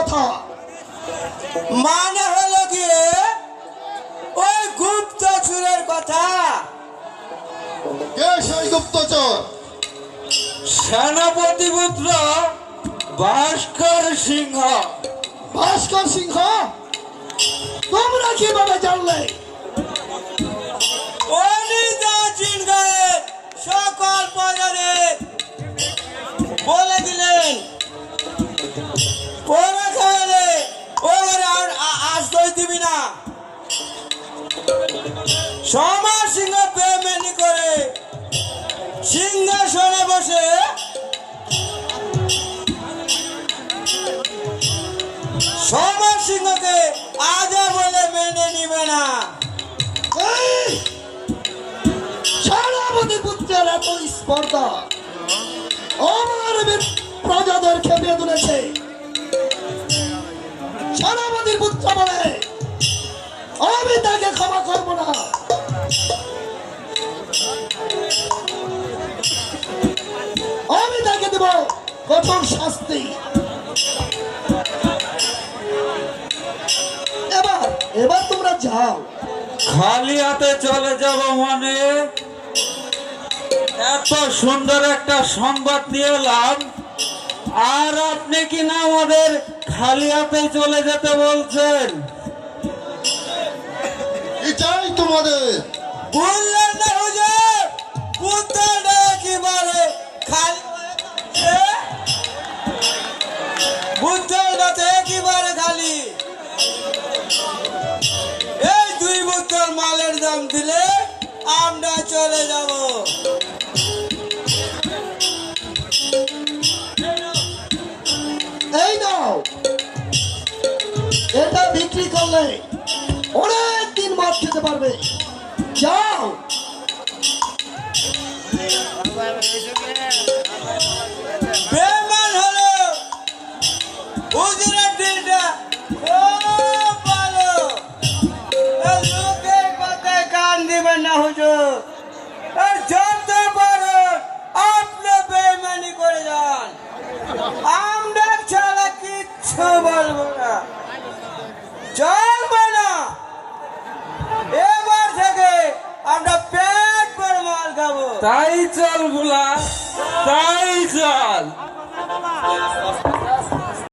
কথা। মানে হলো কি ওই গুপ্ত চুরের কথা। কে সেই গুপ্তচর সেনাপতি পুত্র ভাস্কর সিংহ। ভাস্কর সিংহ? তোমরা কীভাবে জানলে? সমাজ সিংহ বেমেনি করে সিংহাসনে বসে। সমাজ সিংহকে আজা বলে মেনে নিবে না! সেনাপতি পুত্রের এত স্পর্ধা। আমার প্রজাদের খেপিয়ে তুলেছে। সেনাপতির পুত্র বলে, আমি তাকে ক্ষমা করব না। দেব কঠোর শাস্তি। এবার এবার তোমরা যাও। খালি হাতে চলে যাব মানে? এত সুন্দর একটা সংবাদ নিয়ে এলাম। আর আপনি কি না আমাদের খালি হাতে চলে যেতে বলছেন? চাই তোমাদের। বললেন না হুজুর! বুদ্ধটা তো একেবারে খালি। এই দুই বুদ্ধর মালের দাম দিলে আমরা চলে যাব। এই নাও। এটা বিক্রি করলে অনেক দিন মাছ খেতে পারবে। কিচ্ছু বলব না। চলবে না। এবার থেকে আমরা পেট করে মাল খাব। তাই চলগুলা তাই চল।